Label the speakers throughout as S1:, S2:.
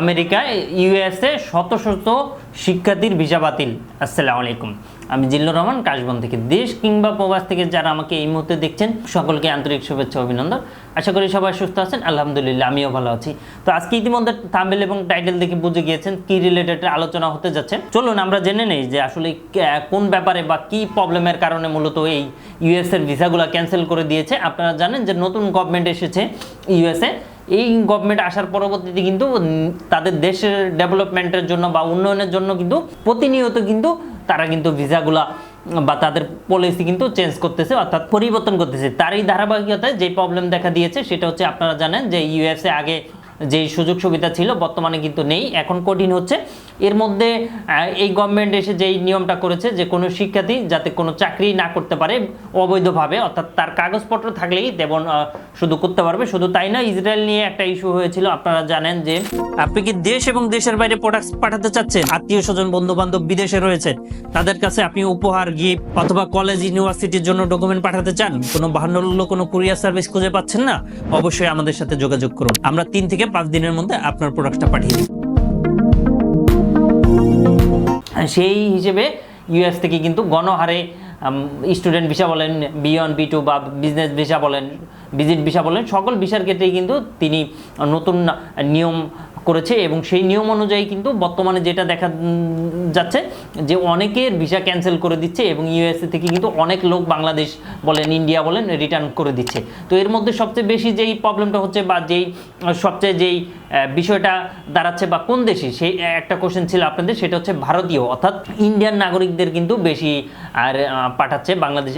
S1: আমেরিকায়, ইউএসএ শত শত শিক্ষার্থীর ভিসা বাতিল। আসসালামু আলাইকুম। আমি জিল্লুর রহমান, কাশবন থেকে দেশ কিংবা প্রবাস থেকে যারা আমাকে এই মুহূর্তে দেখছেন, সকলকে আন্তরিক শুভেচ্ছা, অভিনন্দন। আশা করি সবাই সুস্থ আছেন। আলহামদুলিল্লাহ, আমিও ভালো আছি। তো আজকে ইতিমধ্যে থাম্বেল এবং টাইটেল দেখে বুঝে গিয়েছেন কি রিলেটেড আলোচনা হতে যাচ্ছে। চলুন, আমরা জেনে নেই যে আসলে কোন ব্যাপারে বা কি প্রবলেমের কারণে মূলত এই ইউএস এর ভিসাগুলো ক্যান্সেল করে দিয়েছে। আপনারা জানেন যে নতুন গভর্নমেন্ট এসেছে ইউএসএ এই গভর্নমেন্ট আসার পরবর্তীতে কিন্তু তাদের দেশের ডেভেলপমেন্টের জন্য বা উন্নয়নের জন্য কিন্তু প্রতিনিয়ত কিন্তু তারা কিন্তু ভিসাগুলা বা তাদের পলিসি কিন্তু চেঞ্জ করতেছে, অর্থাৎ পরিবর্তন করতেছে। তার এই ধারাবাহিকতায় যে প্রবলেম দেখা দিয়েছে, সেটা হচ্ছে আপনারা জানেন যে ইউএসএ আগে যে সুযোগ সুবিধা ছিল বর্তমানে কিন্তু নেই। এখন কঠিন হচ্ছে। এর মধ্যে এই গভর্নমেন্ট এসে যেই নিয়মটা করেছে যে কোনো শিক্ষার্থী যাতে কোনো চাকরি না করতে পারে অবৈধভাবে, অর্থাৎ তার কাগজপত্র থাকলেই তেমন শুধু করতে পারবে। শুধু তাই না ইসরায়েল নিয়ে একটা ইস্যু হয়েছিল। আপনারা জানেন যে আপনি কি দেশ এবং দেশের বাইরে প্রোডাক্ট পাঠাতে চাচ্ছেন? আত্মীয় স্বজন বন্ধু বান্ধব বিদেশে রয়েছে তাদের কাছে আপনি উপহার গিফট অথবা কলেজ ইউনিভার্সিটির জন্য ডকুমেন্ট পাঠাতে চান? কোনো ভালো কোনো কুরিয়ার সার্ভিস খুঁজে পাচ্ছেন না? অবশ্যই আমাদের সাথে যোগাযোগ করুন। আমরা তিন থেকে পাঁচ দিনের মধ্যে আপনার প্রোডাক্টটা পাঠিয়ে দিই সেই হিসেবে ইউএস থেকে কিন্তু গণহারে স্টুডেন্ট ভিসা বলেন বি বি টু বা বিজনেস ভিসা বলেন ভিজিট ভিসা বলেন, সকল ভিসার ক্ষেত্রেই কিন্তু তিনি নতুন নিয়ম করেছে এবং সেই নিয়ম অনুযায়ী কিন্তু বর্তমানে যেটা দেখা যাচ্ছে যে অনেকের ভিসা ক্যান্সেল করে দিচ্ছে এবং ইউএসএ থেকে কিন্তু অনেক লোক বাংলাদেশ বলেন, ইন্ডিয়া বলেন রিটার্ন করে দিচ্ছে। তো এর মধ্যে সবচেয়ে বেশি যেই প্রবলেমটা হচ্ছে বা যেই, সবচেয়ে যেই বিষয়টা দাঁড়াচ্ছে বা কোন দেশে, সেই একটা কোশ্চেন ছিল আপনাদের, সেটা হচ্ছে ভারতীয়। অর্থাৎ ইন্ডিয়ান নাগরিকদের কিন্তু বেশি আর পাঠাচ্ছে, বাংলাদেশ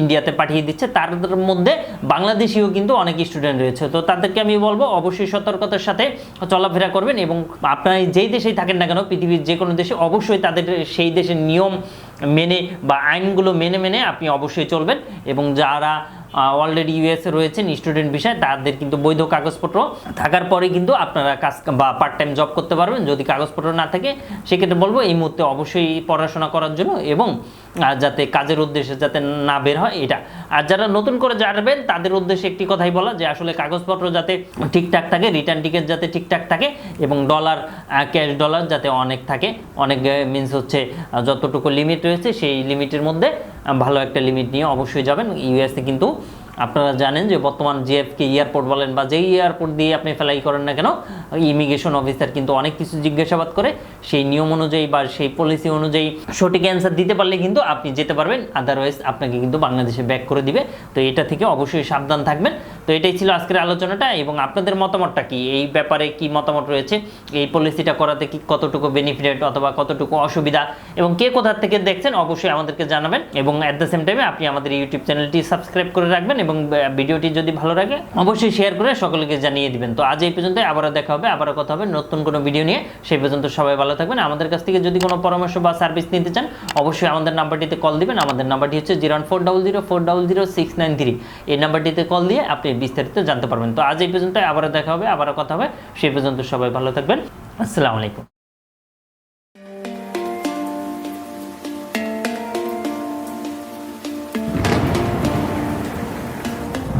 S1: ইন্ডিয়াতে পাঠিয়ে দিচ্ছে। তার মধ্যে বাংলাদেশিও কিন্তু অনেক স্টুডেন্ট রয়েছে। তো তাদেরকে আমি বলব, অবশ্যই সতর্কতার সাথে চলাফেরা করবেন এবং আপনারা যেই দেশেই থাকেন না কেন, পৃথিবীর যে কোনো দেশে অবশ্যই তাদের সেই দেশের নিয়ম মেনে বা আইনগুলো মেনে মেনে আপনি অবশ্যই চলবেন এবং যারা অলরেডি ইউএসএ রয়েছেন স্টুডেন্ট বিষয় তাদের কিন্তু বৈধ কাগজপত্র থাকার পরে কিন্তু আপনারা কাজ বা পার্ট টাইম জব করতে পারবেন। যদি কাগজপত্র না থাকে, সেক্ষেত্রে বলব এই মুহূর্তে অবশ্যই পড়াশোনা করার জন্য এবং যাতে কাজের উদ্দেশ্যে যাতে না বের হয় এটা। আর যারা নতুন করে জানবেন, তাদের উদ্দেশ্যে একটি কথাই বলা যে আসলে কাগজপত্র যাতে ঠিকঠাক থাকে রিটার্ন টিকিট যাতে ঠিকঠাক থাকে এবং ডলার ক্যাশ ডলার যাতে অনেক থাকে। অনেক মিনস হচ্ছে যতটুকু লিমিট রয়েছে, সেই লিমিটের মধ্যে ভালো একটা লিমিট নিয়ে অবশ্যই যাবেন। ইউএসএ কিন্তু আপনারা জানেন যে বর্তমান জিএফকে এয়ারপোর্ট বলেন বা যেই এয়ারপোর্ট দিয়ে আপনি ফ্লাই করেন না কেন ইমিগ্রেশন অফিসার কিন্তু অনেক কিছু জিজ্ঞাসাবাদ করে। সেই নিয়ম অনুযায়ী বা সেই পলিসি অনুযায়ী সঠিক অ্যান্সার দিতে পারলে কিন্তু আপনি যেতে পারবেন। আদারওয়াইজ আপনাকে কিন্তু বাংলাদেশে ব্যাক করে দিবে। তো এটা থেকে অবশ্যই সাবধান থাকবেন। তো এটাই ছিল আজকের আলোচনাটা এবং আপনাদের মতামতটা কি? এই ব্যাপারে কি মতামত রয়েছে? এই পলিসিটা করাতে কি কতটুকু বেনিফিট অথবা কতটুকু অসুবিধা? এবং কে কোথা থেকে দেখছেন অবশ্যই আমাদেরকে জানাবেন এবং অ্যাট দ্য সেম টাইমে আপনি আমাদের ইউটিউব চ্যানেলটি সাবস্ক্রাইব করে রাখবেন এবং ভিডিওটি যদি ভালো লাগে অবশ্যই শেয়ার করে সকলকে জানিয়ে দিবেন। তো আজ এই পর্যন্ত আবারও দেখা হবে, আবারও কথা হবে নতুন কোনো ভিডিও নিয়ে। সেই পর্যন্ত সবাই ভালো থাকবেন। আমাদের কাছ থেকে যদি কোনো পরামর্শ বা সার্ভিস নিতে চান, অবশ্যই আমাদের নাম্বারটিতে কল দিবেন। আমাদের নাম্বারটি হচ্ছে zero four double zero four double zero six nine three এই নাম্বারটিতে কল দিয়ে আপনি বিস্তারিত জানতে পারবেন। তো আজ এই পর্যন্ত আবারও দেখা হবে, আবারও কথা হবে। সেই পর্যন্ত সবাই ভালো থাকবেন। আসসালামু আলাইকুম।